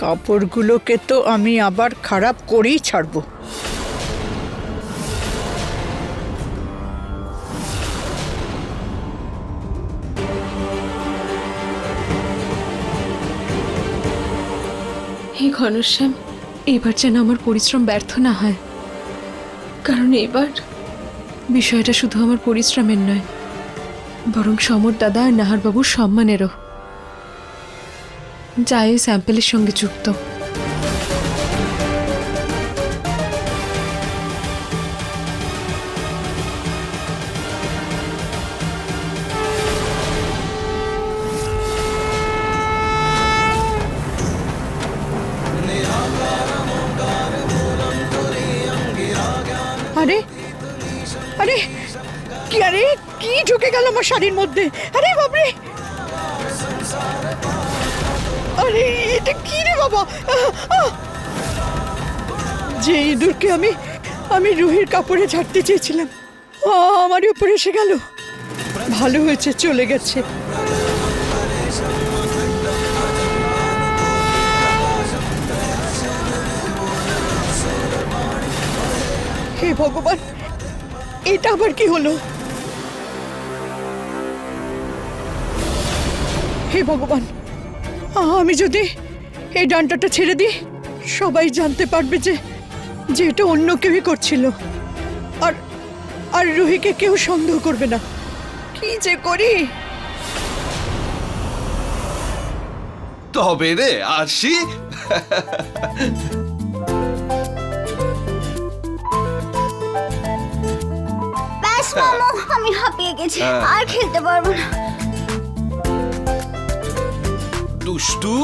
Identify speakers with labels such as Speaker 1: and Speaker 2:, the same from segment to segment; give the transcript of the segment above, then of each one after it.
Speaker 1: কাপড়গুলোকে তো আমি আবার খারাপ করেই ছাড়বো।
Speaker 2: হে ঘনশ্যাম, এবার যেন আমার পরিশ্রম ব্যর্থ না হয়। কারণ এবার বিষয়টা শুধু আমার পরিশ্রমের নয়, বরং সমর দাদা আর নাহারবাবুর সম্মানেরও। যা এই স্যাম্পেলের সঙ্গে যুক্ত।
Speaker 1: আরে আরে, কি আরে, কি ঢুকে গেল আমার শাড়ির মধ্যে? যে ইঁদুরকে আমি আমি রুহির কাপড়ে ঝাড়তে চেয়েছিলাম ও আমারই উপরে এসে গেল। ভালো হয়েছে, চলে গেছে। হে ভগবান, এটা আবার কি হলো? হে ভগবান আমি যদি এই ডান্টাটা ছেড়ে দিই, সবাই জানতে পারবে যে যে এটা অন্য কেউই করছিল। আর আর রুহিকে কেউ সন্দেহ করবে না। কি যে করি?
Speaker 3: তবে রে আসি।
Speaker 4: আমি হাঁপিয়ে গেছি।
Speaker 3: হ্যাঁ।
Speaker 4: আর খেলতে পারব না।
Speaker 3: দুষ্টু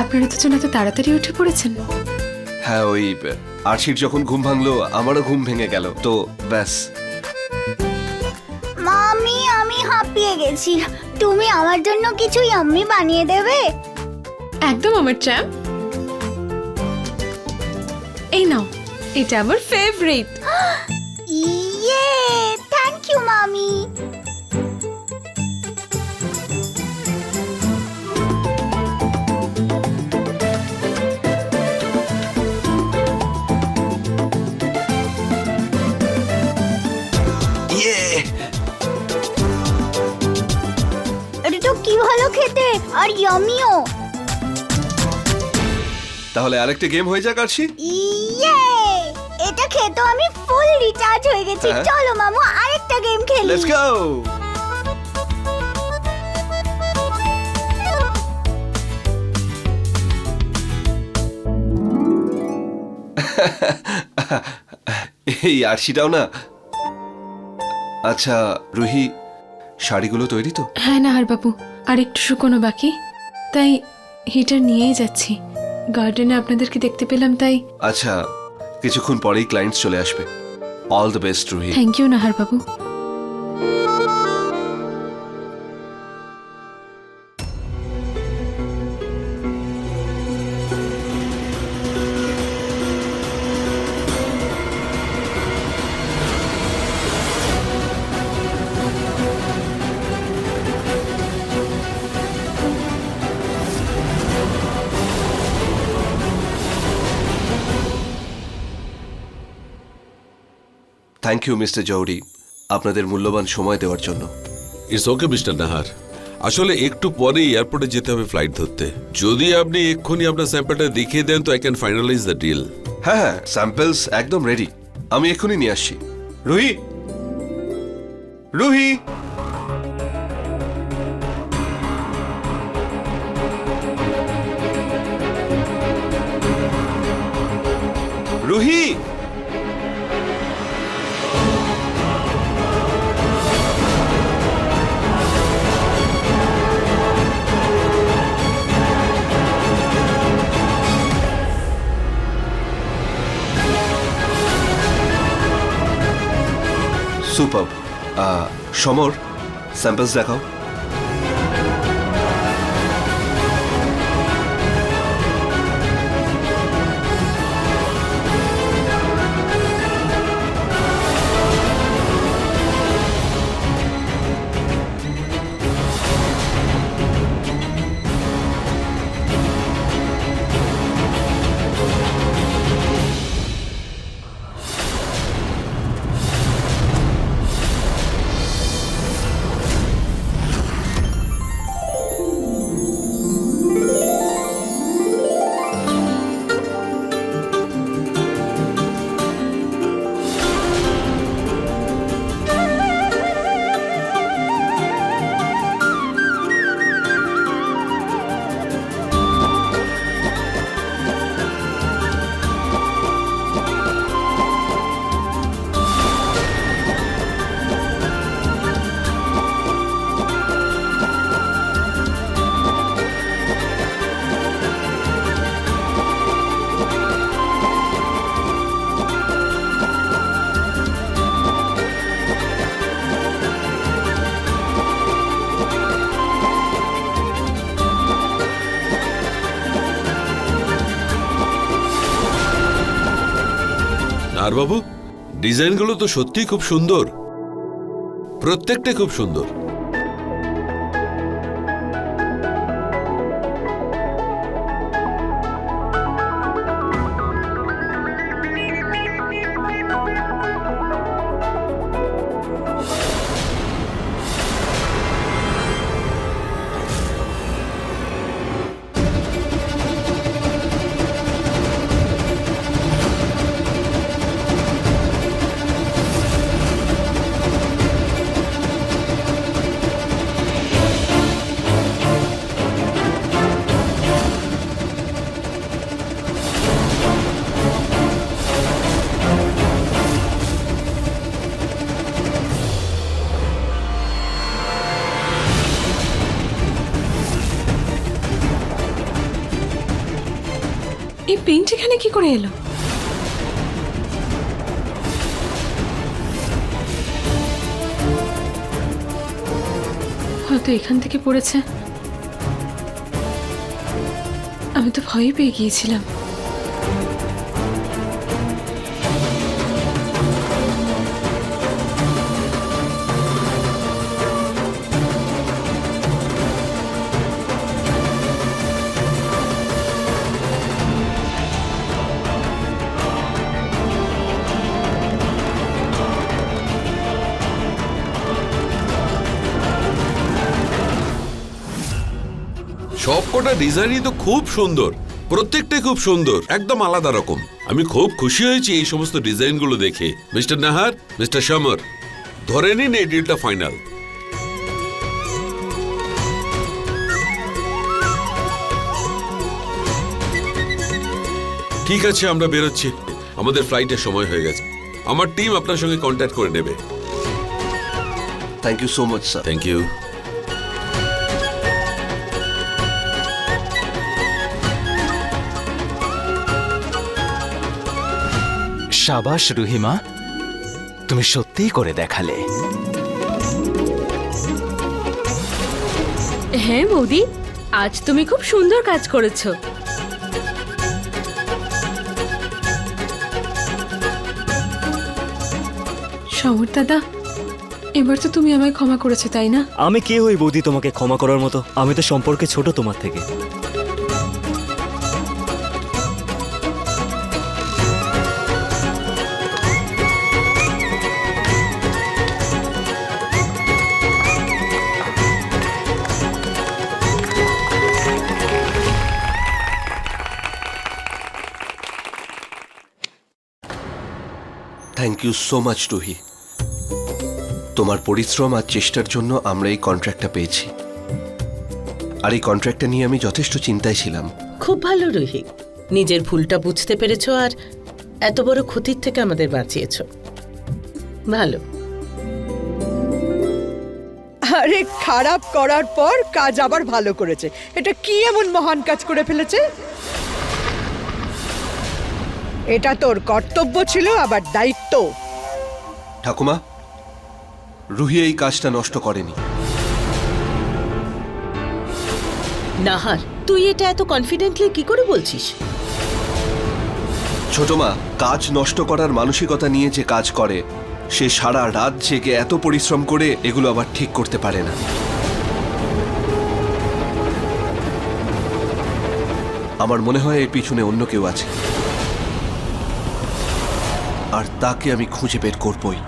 Speaker 2: আপনারা দুজন এত তাড়াতাড়ি উঠে পড়েছেন?
Speaker 3: হ্যাঁ ওই আরশির যখন ঘুম ভাঙলো আমারও ঘুম ভেঙে গেল তো ব্যাস।
Speaker 4: মামি আমি হাঁপিয়ে গেছি। তুমি আমার জন্য কিছু ইয়াম্মি বানিয়ে দেবে?
Speaker 2: একদম আমার চ্যাম এই নাও এটা আমার ফেভারিট
Speaker 4: ইয়ে থ্যাংক ইউ মামি। আর ইয়ামিও
Speaker 3: তাহলে আরেকটা গেম হয়ে যাক আরশি।
Speaker 4: ইয়ে এটা খেতে আমি ফুল রিচার্জ হয়ে গেছি।
Speaker 3: হ্যাঁ।
Speaker 4: চলো মামু আরেকটা গেম খেলি।
Speaker 3: লেটস গো এই আরশিটাও না? আচ্ছা রুহি শাড়িগুলো তৈরি তো?
Speaker 2: হ্যাঁ নাহার বাবু আর একটু শুকনো বাকি। তাই হিটার নিয়েই যাচ্ছি। গার্ডেনে আপনাদেরকে দেখতে পেলাম তাই
Speaker 3: আচ্ছা কিছুক্ষণ পরেই ক্লায়েন্টস চলে আসবে। All the best Ruhi
Speaker 2: thank you Nahar Babu
Speaker 3: thank you mister জৌরি আপনাদের মূল্যবান সময় দেওয়ার জন্য।
Speaker 5: ইটস ওকে মিস্টার নাহার আসলে একটু পরে এয়ারপোর্টে যেতে হবে ফ্লাইট ধরতে। যদি আপনি এক্ষুনি আপনার স্যাম্পলটা দেখিয়ে দেন তো I can finalise the deal
Speaker 3: হ্যাঁ হ্যাঁ স্যাম্পলস একদম রেডি আমি এক্ষুনি নিয়ে আসছি। Ruhi! Ruhi! Ruhi! Super summer samples দেখাও।
Speaker 5: বাবু ডিজাইনগুলো তো সত্যিই খুব সুন্দর। প্রত্যেকটা খুব সুন্দর।
Speaker 2: এই পেন্ট এখানে কি করে এলো? হয়তো এখান থেকে পড়েছে। আমি তো ভয়ই পেয়ে গিয়েছিলাম।
Speaker 5: সবকটা ডিজাইনই তো খুব সুন্দর। প্রত্যেকটাই খুব সুন্দর একদম আলাদা রকম। আমি খুব খুশি হয়েছি এই সমস্ত ডিজাইনগুলো দেখে। মিস্টার নাহার মিস্টার সমর ধরে নিন এই ডিলটা ফাইনাল ঠিক আছে আমরা বেরোচ্ছি। আমাদের ফ্লাইটের সময় হয়ে গেছে। আমার টিম আপনার সঙ্গে কন্ট্যাক্ট করে নেবে।
Speaker 3: Thank you so much sir
Speaker 5: thank you
Speaker 6: সাবাস রুহিমা তুমি সত্যিই করে দেখালে।
Speaker 7: হ্যাঁ বৌদি আজ তুমি খুব সুন্দর কাজ করেছ।
Speaker 2: সমর দাদা এবার তো তুমি আমায় ক্ষমা করেছ তাই না?
Speaker 8: আমি কে হই বৌদি তোমাকে ক্ষমা করার মতো? আমি তো সম্পর্কে ছোট তোমার থেকে।
Speaker 3: You so much Ruhi. তোমার পরিশ্রম আর চেষ্টার জন্য আমরা এই কন্ট্রাক্টটা পেয়েছি। আর এই কন্ট্রাক্টটা নিয়ে আমি যথেষ্ট চিন্তায় ছিলাম।
Speaker 9: খুব ভালো রুহি। নিজের ভুলটা বুঝতে পেরেছ আর এত বড় ক্ষতির থেকে আমাদের বাঁচিয়েছো। ভালো।
Speaker 1: আরে খারাপ করার পর কাজ আবার ভালো করেছে। এটা কি এমন মহান কাজ করে ফেলেছে? এটা তোর কর্তব্য ছিল আবার দায়িত্ব।
Speaker 3: ঠাকুমা রুহি এই কাজটা নষ্ট করেনি।
Speaker 9: নাহার তুই এটা এত কনফিডেন্টলি কি করে বলছিস?
Speaker 3: ছোট মা কাজ নষ্ট করার মানসিকতা নিয়ে যে কাজ করে সে সারা রাত জেগে এত পরিশ্রম করে এগুলো আবার ঠিক করতে পারে না। আমার মনে হয় এর পিছনে অন্য কেউ আছে। আর তাকে আমি খুঁজে বের করবই।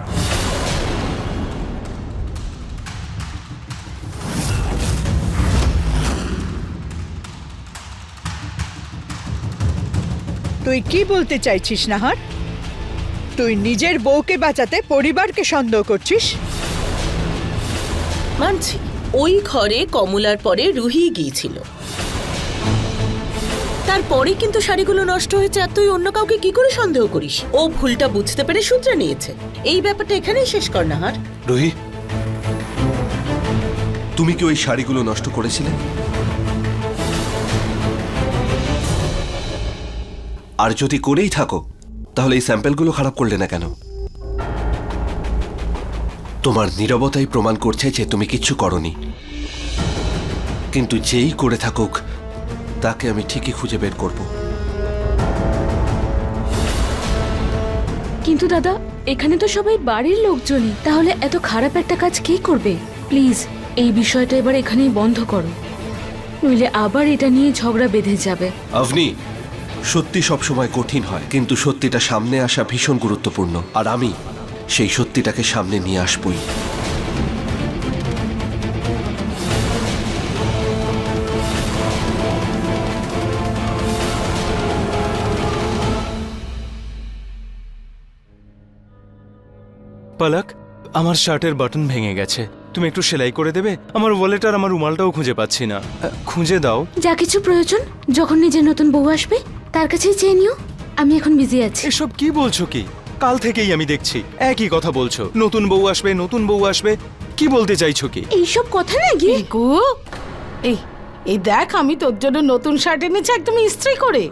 Speaker 1: তুই কি বলতে চাইছিস নাহার? তুই নিজের বউকে বাঁচাতে পরিবারকে সন্দেহ করছিস?
Speaker 9: মানছি ওই ঘরে কমলার পরে রুহি গিয়েছিল। তারপরে কিন্তু শাড়িগুলো নষ্ট হয়েছে আর তুই অন্য কাউকে কি করে সন্দেহ করিস? ও ভুলটা বুঝতে পেরে শুধরে নিয়েছে। এই ব্যাপারটা এখানেই শেষ কর, নাহার।
Speaker 3: রুহি, তুমি কি ওই শাড়িগুলো নষ্ট করেছিলে? আর যদি করেই থাকো, তাহলে এই স্যাম্পেলগুলো খারাপ করলে না কেন? তোমার নীরবতাই প্রমাণ করছে যে তুমি কিচ্ছু করনি। কিন্তু যেই করে থাকুক তাকে আমি ঠিকই খুঁজে বের করব।
Speaker 7: কিন্তু দাদা এখানে তো সবাই বাড়ির লোকজনই। তাহলে এত খারাপ একটা কাজ কে করবে? প্লিজ এই বিষয়টা এবার এখানেই বন্ধ করো। নইলে আবার এটা নিয়ে ঝগড়া বেঁধে যাবে।
Speaker 3: আভনি সত্যি সবসময় কঠিন হয় কিন্তু সত্যিটা সামনে আসা ভীষণ গুরুত্বপূর্ণ। আর আমি সেই সত্যিটাকে সামনে নিয়ে আসবই।
Speaker 6: পলক আমার শার্টের বাটন ভেঙে গেছে। তুমি একটু সেলাই করে দেবে? আমার ওয়ালেট আর আমার রুমালটাও খুঁজে পাচ্ছি না। খুঁজে দাও।
Speaker 7: যা কিছু প্রয়োজন যখন নিজের নতুন বউ আসবে তার কাছেই চেয়ে নিও। আমি এখন বিজি আছি।
Speaker 6: এসব কি বলছো কি? কাল থেকেই আমি দেখছি। একই কথা বলছো। নতুন বউ আসবে নতুন বউ আসবে। কি বলতে চাইছো কি?
Speaker 7: এইসব কথা না গিয়ে
Speaker 10: পিকু এই এই দেখ আমি তোর জন্য নতুন শার্ট এনেছি একদম ইস্ত্রি করে।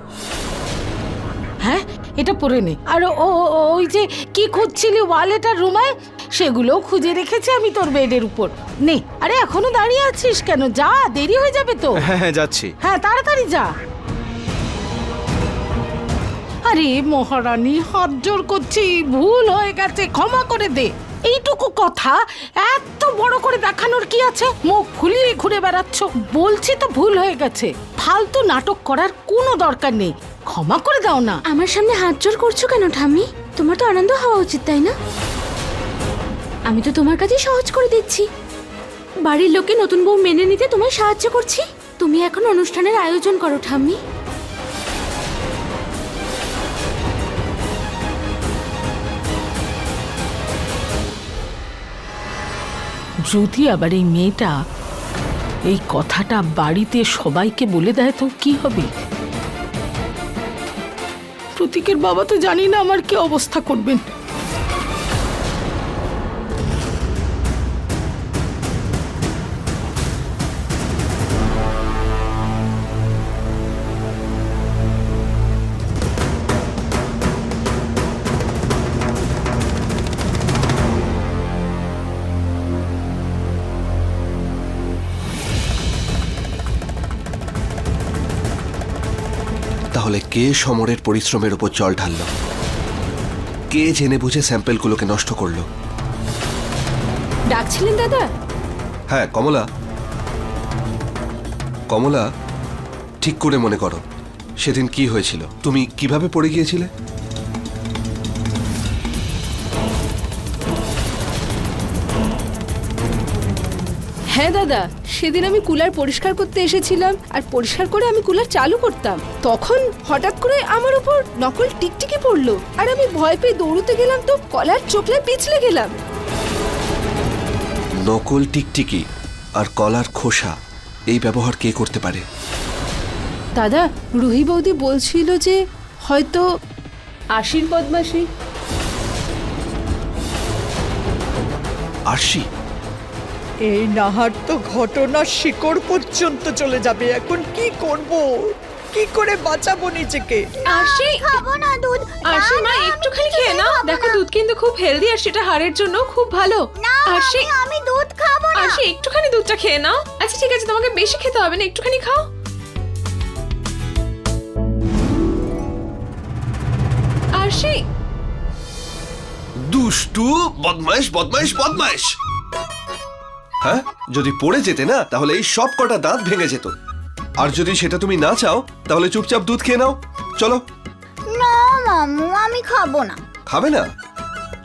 Speaker 10: হ্যাঁ? এটা পরে নে। আর ও ওই যে কি খুঁজছিলি ওয়ালেট আর রুমাল? সেগুলোও খুঁজে রেখেছি আমি তোর বেডের উপর। নে আরে এখনও দাঁড়িয়ে আছিস কেন? যা দেরি হয়ে যাবে তো।
Speaker 6: হ্যাঁ হ্যাঁ যাচ্ছি।
Speaker 10: হ্যাঁ তাড়াতাড়ি যা। আরে মহারানী হাত জোর করছি ভুল হয়ে গেছে ক্ষমা করে দে। এইটুকু কথা এত বড় করে দেখানোর কি আছে? মুখ ফুলিয়ে ঘুরে বেড়াচ্ছ বলছি তো ভুল হয়ে গেছে। ফালতু নাটক করার কোনো দরকার নেই। ক্ষমা করে দাও না।
Speaker 7: আমার সামনে হাত জোর করছ কেন ঠাম্মি? তোমার তো আনন্দ হওয়া উচিত তাই না? আমি তো তোমার কাছে সহজ করে দিচ্ছি। বাড়ির লোকে নতুন বউ মেনে নিতে তোমায় সাহায্য করছি। তুমি এখন অনুষ্ঠানের আয়োজন করো ঠাম্মি।
Speaker 10: যদি আবার এই মেয়েটা এই কথাটা বাড়িতে সবাইকে বলে দেয় তো কি হবে? প্রতীকের বাবা তো জানি না আমার কি অবস্থা করবেন।
Speaker 3: তাহলে কে সমরের পরিশ্রমের উপর জল ঢালল? কে জেনে বুঝে স্যাম্পেলগুলোকে নষ্ট করল?
Speaker 2: ডাকছিলেন দাদা?
Speaker 3: হ্যাঁ কমলা। কমলা ঠিক করে মনে করো। সেদিন কি হয়েছিল? তুমি কীভাবে পড়ে গিয়েছিলে?
Speaker 2: হ্যাঁ দাদা। সেদিন আমি কুলার পরিষ্কার করতে এসেছিলাম আর পরিষ্কার করে আমি কুলার চালু করতাম। তখন হঠাৎ করে আমার উপর নকল টিকটিকি পড়ল আর আমি ভয় পেয়ে দৌড়তে গেলাম তো কলার চোখলে পিছলে গেলাম।
Speaker 3: নকল টিকটিকি আর কলার খোসা এই ব্যবহার কে করতে পারে?
Speaker 2: দাদা রুহি বৌদি বলছিল যে হয়তো আশির বদমাসি
Speaker 3: আরশি?
Speaker 1: এই নাহার তো ঘটনার শিকড় পর্যন্ত চলে যাবে। এখন কি করব? কি করে বাঁচাবো নিজেকে?
Speaker 2: আশি
Speaker 4: খাব না দুধ।
Speaker 2: আরশি মা একটুখানি খেয়ে নাও। দেখো দুধ কিন্তু খুব হেলদি আর সেটা হাড়ের জন্য খুব ভালো।
Speaker 4: না আমি- আমি দুধ খাব না।
Speaker 2: আরশি একটুখানি দুধটা খেয়ে নাও। আচ্ছা ঠিক আছে তোমাকে বেশি খেতে হবে না একটুখানি খাও। আরশি!
Speaker 3: দুষ্টু বদমাইশ বদমাইশ বদমাইশ! হ্যাঁ? যদি পড়ে যেতে না তাহলে এই সব কটা দাঁত ভেঙে যেত। আর যদি সেটা তুমি না চাও তাহলে চুপচাপ দুধ খেয়ে নাও। চলো।
Speaker 4: না মামু আমি খাব না।
Speaker 3: খাবে না?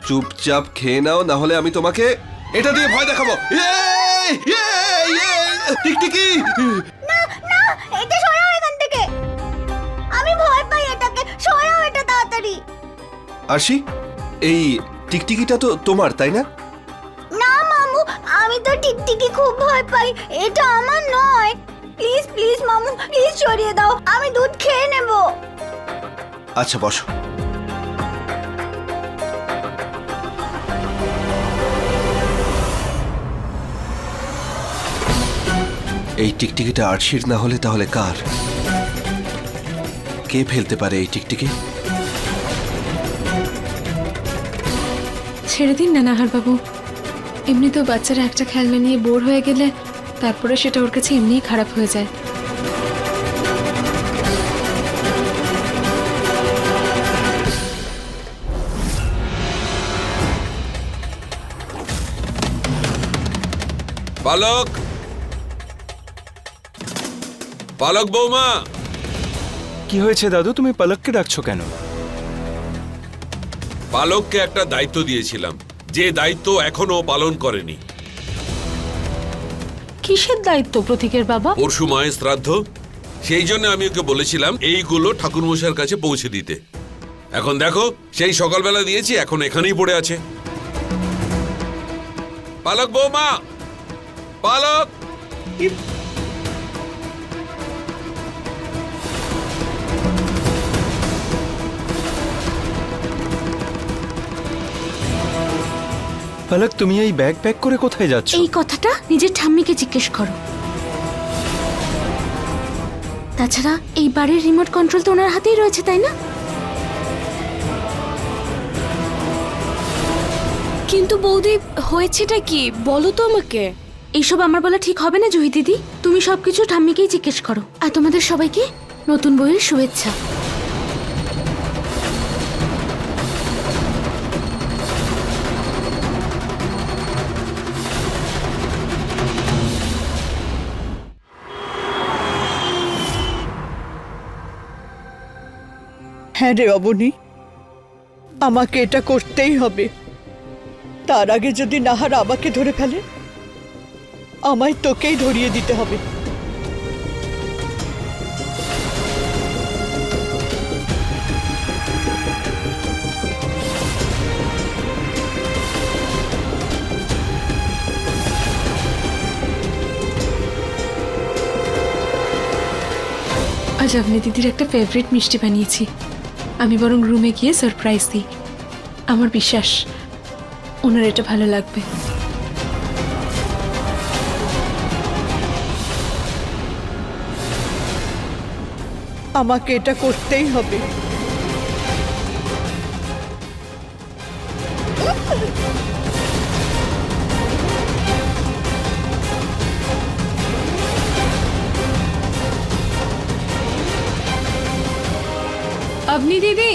Speaker 3: চুপচাপ খেয়ে নাও না হলে আমি তোমাকে এটা দিয়ে ভয় দেখাবো। ইয়ে! ইয়ে! ইয়ে! টিকটিকি!
Speaker 4: না না এটা সরাও এখান থেকে। আমি ভয় পাই এটাকে। সরাও এটা তাড়াতাড়ি।
Speaker 3: আরশি এই টিকটিকিটা তো তোমার তাই না?
Speaker 4: আমি তো টিকটিকি খুব ভয় পাই এটা আমার নয়। প্লিজ প্লিজ মামু প্লিজ সরিয়ে দাও আমি দুধ খেয়ে নেব।
Speaker 3: আচ্ছা বসো। এই টিকটিকিটা আরশির না হলে তাহলে কার? কে ফেলতে পারে এই টিকটিকি?
Speaker 2: ছেড়ে দিন না নাহার বাবু এমনিতেও বাচ্চারা একটা খেলনা নিয়ে বোর হয়ে গেলে তারপরে সেটা ওর কাছে এমনিই খারাপ হয়ে যায়।
Speaker 5: পালক পালক বৌমা।
Speaker 6: কি হয়েছে দাদু? তুমি পালককে ডাকছো কেন?
Speaker 5: পালককে একটা দায়িত্ব দিয়েছিলাম। যে দায়িত্ব এখনও পালন করেনি।
Speaker 10: কিসের দায়িত্ব প্রতীকের বাবা?
Speaker 5: পরশু মায়ের শ্রাদ্ধ। সেই জন্য আমি ওকে বলেছিলাম এইগুলো ঠাকুরমশাইয়ের কাছে পৌঁছে দিতে। এখন দেখো সেই সকালবেলা দিয়েছি এখন এখানেই পড়ে আছে। পালক বৌমা! পালক!
Speaker 6: পলক তুমি এই ব্যাগ প্যাক করে কোথায় যাচ্ছ?
Speaker 7: এই কথাটা নিজের ঠাম্মিকে জিজ্ঞেস করো। তাছাড়া এই বাড়ির রিমোট কন্ট্রোল তো ওনার হাতেই রয়েছে তাই না?
Speaker 2: কিন্তু বৌদি হয়েছেটা কি? বলো তো আমাকে।
Speaker 7: এইসব আমার বলা ঠিক হবে না জুহি দিদি। তুমি সবকিছু ঠাম্মিকেই জিজ্ঞেস করো। আর তোমাদের সবাইকে নতুন বইয়ের শুভেচ্ছা।
Speaker 1: হ্যাঁ রে অবনী, আমাকে এটা করতেই হবে। তার আগে যদি নাহার আমাকে ধরে ফেলে, আমায় তোকেই ধরিয়ে দিতে হবে।
Speaker 2: আজ আপনি দিদির একটা ফেভারিট মিষ্টি বানিয়েছি। আমি বরং রুমে গিয়ে সারপ্রাইজ দিই। আমার বিশ্বাস, ওনার এটা ভালো লাগবে।
Speaker 1: আমাকে এটা করতেই হবে।
Speaker 2: আপনি দিদি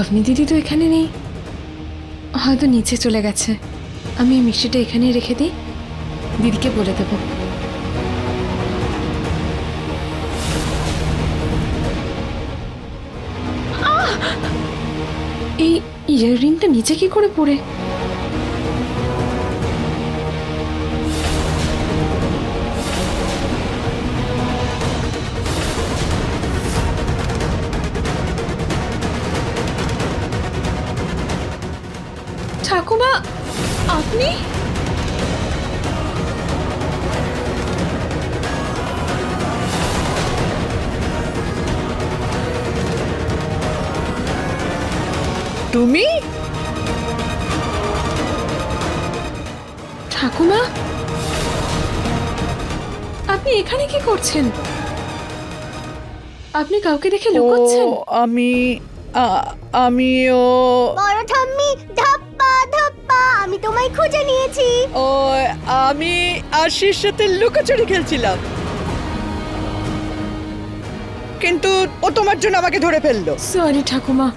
Speaker 2: আপনি দিদি তো এখানে নেই। হয়তো নিচে চলে গেছে। আমি মিষ্টিটা এখানেই রেখে দিই। দিদিকে বলে দেবো। ইয়াররিংটা নিচে কি করে পড়ে?
Speaker 1: তুমি?
Speaker 2: ঠাকুমা? আপনি এখানে কি করছেন? আপনি কাউকে দেখে লুকোচ্ছেন?
Speaker 1: ও আমি আমিও
Speaker 4: বড় ঠাম্মি ধাপ্পা ধাপ্পা আমি তোমায় খুঁজে নিয়েছি।
Speaker 1: ও আমি আশির সাথে লুকোচুরি খেলছিলাম। কিন্তু ও তোমার জন্য আমাকে ধরে ফেলল।
Speaker 2: সরি ঠাকুমা।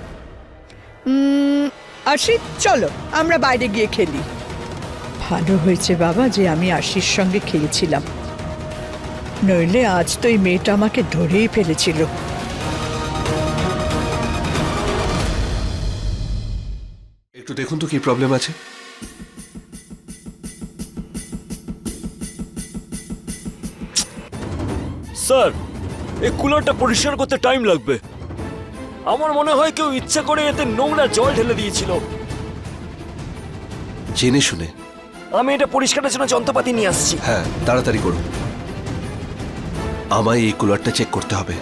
Speaker 1: আশি চলো আমরা বাইরে গিয়ে খেলি। ভালো হয়েছে বাবা যে আমি আশির সঙ্গে খেয়েছিলাম নইলে আজ তো এই মেয়েটা আমাকে ধরেই ফেলেছিল।
Speaker 3: একটু দেখুন তো কি প্রবলেম আছে।
Speaker 11: স্যার এই কুলারটা পরিষ্কার করতে টাইম লাগবে। আমার মনে হয় কেউ ইচ্ছা করে এতে নোংরা জল ঢেলে দিয়েছিল।
Speaker 3: জেনে শুনে।
Speaker 11: আমি এটা পরিষ্কারের জন্য যন্ত্রপাতি নিয়ে আসছি।
Speaker 3: হ্যাঁ তাড়াতাড়ি করুন। আমায় এই কুলারটা চেক করতে হবে।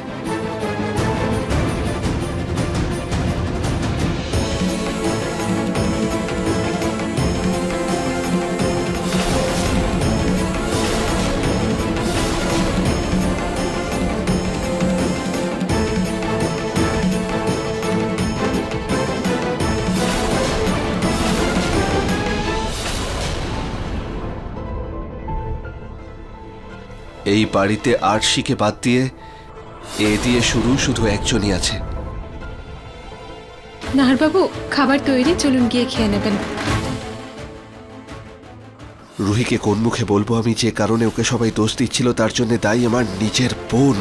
Speaker 3: বাড়িতে আরশিকে বাদ দিয়ে এ দিয়ে শুরু শুধু একজনই আছে।
Speaker 2: নাহারবাবু খাবার তৈরি চলুন গিয়ে খেয়ে নেবেন।
Speaker 3: রুহিকে কোন মুখে বলব আমি যে কারণে ওকে সবাই দোষ দিচ্ছিল তার জন্য দায়ী আমার নিজের বোন।